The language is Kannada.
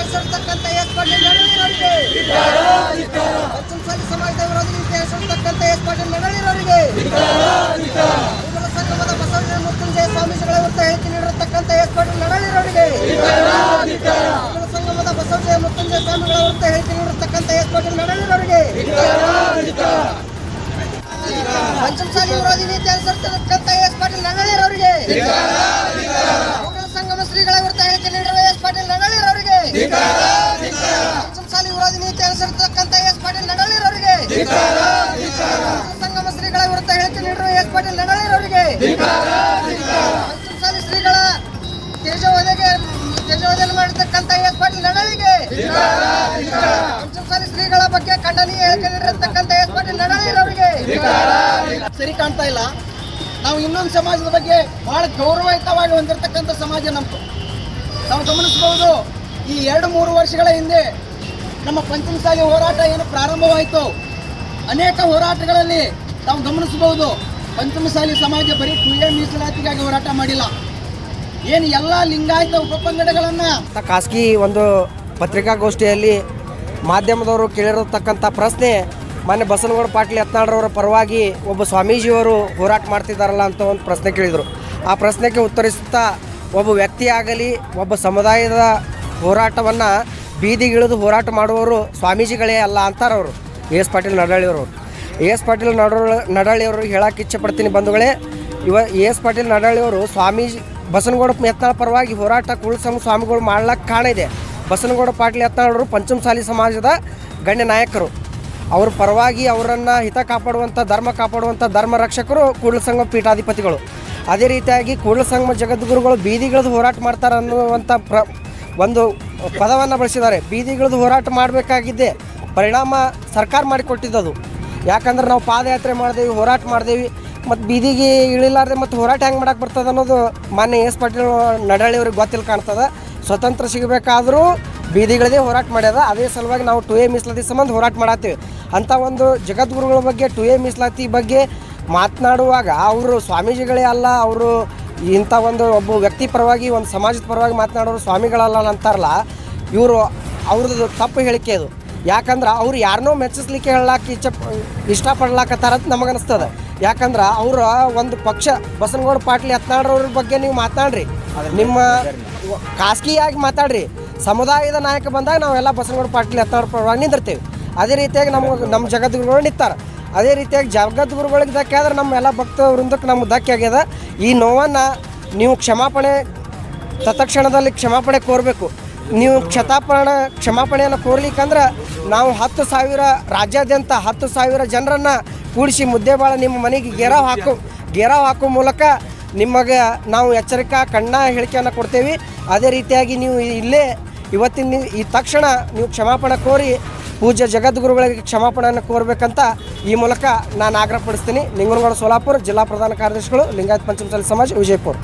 ಹೆಸರಿರ್ತಕ್ಕಂಥ ಎಸ್ ಪಾಟೀಲ್ ನಡಳಿರೋರಿಗೆ ಅಚ್ಚುಸಾಲಿ ಸಮಾಜದ ವಿರೋಧಿ ಹೆಸರಿರ್ತಕ್ಕಂಥ ಎಸ್ ಪಾಟೀಲ್ ನಡಳಿರೋರಿಗೆ ವಿಮಲ ಸಂಗಮದ ಬಸವನ ಮೃತ್ಯುಂಜಯ ಸ್ವಾಮೀಜಿಗಳ ವಿರುದ್ಧ ಹೇಳಿಕೆ ನೀಡಿರತಕ್ಕಂಥ ಎಸ್ ಪಾಟೀಲ್ ನಡಳಿರೋರಿಗೆ ವಿಮಲ ಸಂಗಮದ ಬಸವನ ಮೃತ್ಯುಂಜಯ ಸ್ವಾಮಿಗಳ ವಿರುದ್ಧ ಹೇಳಿಕೆ ನೀಡಿರತಕ್ಕಂಥ ಎಸ್ ಪಾಟೀಲ್ ನಡಳಿರೋರಿಗೆ ಪಂಚಮಸಾಲಿ ವಿರೋಧಿ ನೀತಿ ಅನುಸರಿಸತಕ್ಕಂಥ ಎಸ್ ಪಂಚಮಸಾಲಿ ವಿರೋಧಿ ನೀತಿ ಅನುಸರಿಸತಕ್ಕಂಥ ಎಸ್ ಪಾಟೀಲ್ ನಡಳಿರವರಿಗೆ ಸಂಗಮ ಶ್ರೀಗಳ ವಿರುದ್ಧ ಹೇಳಿಕೆ ನೀಡಿರುವ ಎಸ್ ಪಾಟೀಲ್ ನಡಳಿರವರಿಗೆ ಪಂಚಮಸಾಲಿ ಶ್ರೀಗಳ ತೇಜವಧೆಗೆ ತೇಜವಧೆಯನ್ನು ಮಾಡಿರ್ತಕ್ಕಂಥ ಎಸ್ ಪಾಟೀಲ್ ನಡಳಿಗೆ ಪಂಚಮಸಾಲಿ ಶ್ರೀಗಳ ಬಗ್ಗೆ ಖಂಡನೀಯ ಹೇಳಿಕೆ ನೀಡಿರತಕ್ಕಂತ ಎಸ್ ಪಾಟೀಲ್ ಸರಿ ಕಾಣ್ತಾ ಇಲ್ಲ. ನಾವು ಇನ್ನೊಂದು ಸಮಾಜದ ಬಗ್ಗೆ ಬಹಳ ಗೌರವಯುತವಾಗಿ ಹೊಂದಿರತಕ್ಕಂಥ ಸಮಾಜ ನಮ್ದು. ನಾವು ಗಮನಿಸಬಹುದು ಈ ಎರಡು ಮೂರು ವರ್ಷಗಳ ಹಿಂದೆ ನಮ್ಮ ಪಂಚಮಸಾಲಿ ಹೋರಾಟ ಏನು ಪ್ರಾರಂಭವಾಯಿತು, ಅನೇಕ ಹೋರಾಟಗಳಲ್ಲಿ ನಾವು ಗಮನಿಸಬಹುದು ಪಂಚಮಸಾಲಿ ಸಮಾಜ ಬರೀ ಕುಯ್ಯ ಮೀಸಲಾತಿಗಾಗಿ ಹೋರಾಟ ಮಾಡಿಲ್ಲ. ಏನು ಎಲ್ಲ ಲಿಂಗಾಯತ ಉಪಪಂಗಡಗಳನ್ನು ಖಾಸಗಿ ಒಂದು ಪತ್ರಿಕಾಗೋಷ್ಠಿಯಲ್ಲಿ ಮಾಧ್ಯಮದವರು ಕೇಳಿರತಕ್ಕಂಥ ಪ್ರಶ್ನೆ ಮೊನ್ನೆ ಬಸನಗೌಡ ಪಾಟೀಲ್ ಯತ್ನಾಳ್ರವರ ಪರವಾಗಿ ಒಬ್ಬ ಸ್ವಾಮೀಜಿಯವರು ಹೋರಾಟ ಮಾಡ್ತಿದ್ದಾರಲ್ಲ ಅಂತ ಒಂದು ಪ್ರಶ್ನೆ ಕೇಳಿದರು. ಆ ಪ್ರಶ್ನೆಗೆ ಉತ್ತರಿಸುತ್ತಾ ಒಬ್ಬ ವ್ಯಕ್ತಿಯಾಗಲಿ, ಒಬ್ಬ ಸಮುದಾಯದ ಹೋರಾಟವನ್ನು ಬೀದಿಗಿಳಿದು ಹೋರಾಟ ಮಾಡುವವರು ಸ್ವಾಮೀಜಿಗಳೇ ಅಲ್ಲ ಅಂತಾರವರು ಎ ಎಸ್ ಪಾಟೀಲ್ ನಡಳಿಯವರು ಎ ಎಸ್ ಪಾಟೀಲ್ ನಡಾಳಿ ನಡಳಿಯವರು ಹೇಳಕ್ಕೆ ಇಚ್ಛೆಪಡ್ತೀನಿ ಬಂಧುಗಳೇ. ಇವ ಎ ಎಸ್ ಪಾಟೀಲ್ ನಡಳಿಯವರು ಸ್ವಾಮೀಜಿ ಬಸನಗೌಡ ಎತ್ನಾಳ ಪರವಾಗಿ ಹೋರಾಟ ಕುಳಸಂಗ ಸ್ವಾಮಿಗಳು ಕಾರಣ ಇದೆ. ಬಸನಗೌಡ ಪಾಟೀಲ್ ಯತ್ನಾಳರು ಪಂಚಮಸಾಲಿ ಸಮಾಜದ ಗಣ್ಯ ನಾಯಕರು. ಅವ್ರ ಪರವಾಗಿ ಅವರನ್ನು ಹಿತ ಕಾಪಾಡುವಂಥ ಧರ್ಮ ಕಾಪಾಡುವಂಥ ಧರ್ಮ ರಕ್ಷಕರು ಕೂಡಲಸಂಗಮ ಪೀಠಾಧಿಪತಿಗಳು. ಅದೇ ರೀತಿಯಾಗಿ ಕೂಡಲಸಂಗಮ ಜಗದ್ಗುರುಗಳು ಬೀದಿಗಿಳಿದು ಹೋರಾಟ ಮಾಡ್ತಾರೆ ಅನ್ನುವಂಥ ಪ್ರ ಒಂದು ಪದವನ್ನು ಬಳಸಿದ್ದಾರೆ. ಬೀದಿಗಿಳಿದು ಹೋರಾಟ ಮಾಡಬೇಕಾಗಿದ್ದೆ ಪರಿಣಾಮ ಸರ್ಕಾರ ಮಾಡಿಕೊಟ್ಟಿದ್ದದು. ಯಾಕಂದ್ರೆ ನಾವು ಪಾದಯಾತ್ರೆ ಮಾಡಿದೆವು, ಹೋರಾಟ ಮಾಡಿದೆವು, ಮತ್ತು ಬೀದಿಗೆ ಇಳಿಲಾರ್ದೆ ಮತ್ತು ಹೋರಾಟ ಹೆಂಗೆ ಮಾಡಕ್ಕೆ ಬರ್ತದೆ ಅನ್ನೋದು ಮಾನ್ಯ ಎಸ್ ಪಾಟೀಲ್ ನಡಾಳಿಯವ್ರಿಗೆ ಗೊತ್ತಿಲ್ಲ ಕಾಣ್ತದೆ. ಸ್ವತಂತ್ರ ಸಿಗಬೇಕಾದರೂ ಬೀದಿಗಳದೇ ಹೋರಾಟ ಮಾಡ್ಯದ. ಅದೇ ಸಲುವಾಗಿ ನಾವು ಟು ಎ ಮೀಸಲಾತಿ ಸಂಬಂಧ ಹೋರಾಟ ಮಾಡತ್ತೀವಿ. ಅಂಥ ಒಂದು ಜಗದ್ಗುರುಗಳ ಬಗ್ಗೆ, ಟು ಎ ಮೀಸಲಾತಿ ಬಗ್ಗೆ ಮಾತನಾಡುವಾಗ ಅವರು ಸ್ವಾಮೀಜಿಗಳೇ ಅಲ್ಲ, ಅವರು ಇಂಥ ಒಂದು ಒಬ್ಬ ವ್ಯಕ್ತಿ ಪರವಾಗಿ, ಒಂದು ಸಮಾಜದ ಪರವಾಗಿ ಮಾತನಾಡೋರು ಸ್ವಾಮಿಗಳಲ್ಲ ಅಂತಾರಲ್ಲ, ಇವರು ಅವ್ರದ್ದು ತಪ್ಪು ಹೇಳಿಕೆ ಅದು. ಯಾಕಂದ್ರೆ ಅವ್ರು ಯಾರನ್ನೋ ಮೆಚ್ಚಿಸ್ಲಿಕ್ಕೆ ಹೇಳಕ್ಕೆ ಇಚ್ಛ ಅಂತ ನಮಗನಿಸ್ತದೆ. ಯಾಕಂದ್ರೆ ಅವರ ಒಂದು ಪಕ್ಷ, ಬಸನಗೌಡ ಪಾಟೀಲ್ ಹತ್ನಾಡ್ರವ್ರ ಬಗ್ಗೆ ನೀವು ಮಾತಾಡ್ರಿ ನಿಮ್ಮ ಖಾಸಗಿಯಾಗಿ ಮಾತಾಡ್ರಿ. ಸಮುದಾಯದ ನಾಯಕ ಬಂದಾಗ ನಾವೆಲ್ಲ ಬಸನಗೌಡ ಪಾಟೀಲ್ ಯತ್ನಾಳ್ ಪರವಾಗಿ ನಿಂದಿರ್ತೀವಿ. ಅದೇ ರೀತಿಯಾಗಿ ನಮ್ಗೆ ನಮ್ಮ ಜಗದ್ಗುರುಗಳು ನಿಂತಾರ. ಅದೇ ರೀತಿಯಾಗಿ ಜಗದ್ಗುರುಗಳಿಗೆ ಧಕ್ಕೆ ಆದ್ರೆ ನಮ್ಮ ಎಲ್ಲ ಭಕ್ತ ವೃಂದಕ್ಕೆ ನಮ್ಗೆ ಧಕ್ಕೆ ಆಗ್ಯದ. ಈ ನೋವನ್ನು ನೀವು ಕ್ಷಮಾಪಣೆ ತತ್ಕ್ಷಣದಲ್ಲಿ ಕ್ಷಮಾಪಣೆ ಕೋರಬೇಕು. ನೀವು ಕ್ಷತಾಪಣ ಕ್ಷಮಾಪಣೆಯನ್ನು ಕೋರ್ಲಿಕ್ಕಂದ್ರೆ ನಾವು ಹತ್ತು ಸಾವಿರ, ರಾಜ್ಯಾದ್ಯಂತ ಹತ್ತು ಸಾವಿರ ಜನರನ್ನು ಕೂಡಿಸಿ ಮುದ್ದೆಬಾಳ ನಿಮ್ಮ ಮನೆಗೆ ಗೆರಾವ್ ಹಾಕು, ಗೆರಾವ್ ಹಾಕೋ ಮೂಲಕ ನಿಮಗೆ ನಾವು ಎಚ್ಚರಿಕೆ ಕಣ್ಣ ಹೇಳಿಕೆಯನ್ನು ಕೊಡ್ತೇವೆ. ಅದೇ ರೀತಿಯಾಗಿ ನೀವು ಇಲ್ಲೇ ಇವತ್ತಿನ ಈ ತಕ್ಷಣ ನೀವು ಕ್ಷಮಾಪಣೆ ಕೋರಿ ಪೂಜ್ಯ ಜಗದ್ಗುರುಗಳಿಗೆ ಕ್ಷಮಾಪಣೆಯನ್ನು ಕೋರಬೇಕಂತ ಈ ಮೂಲಕ ನಾನು ಆಗ್ರಹಪಡಿಸ್ತೀನಿ. ನಿಂಗನಗೌಡ ಸೋಲಾಪುರ ಜಿಲ್ಲಾ ಪ್ರಧಾನ ಕಾರ್ಯದರ್ಶಿಗಳು, ಲಿಂಗಾಯತ್ ಪಂಚಮಸಾಲಿ ಸಮಾಜ, ವಿಜಯಪುರ.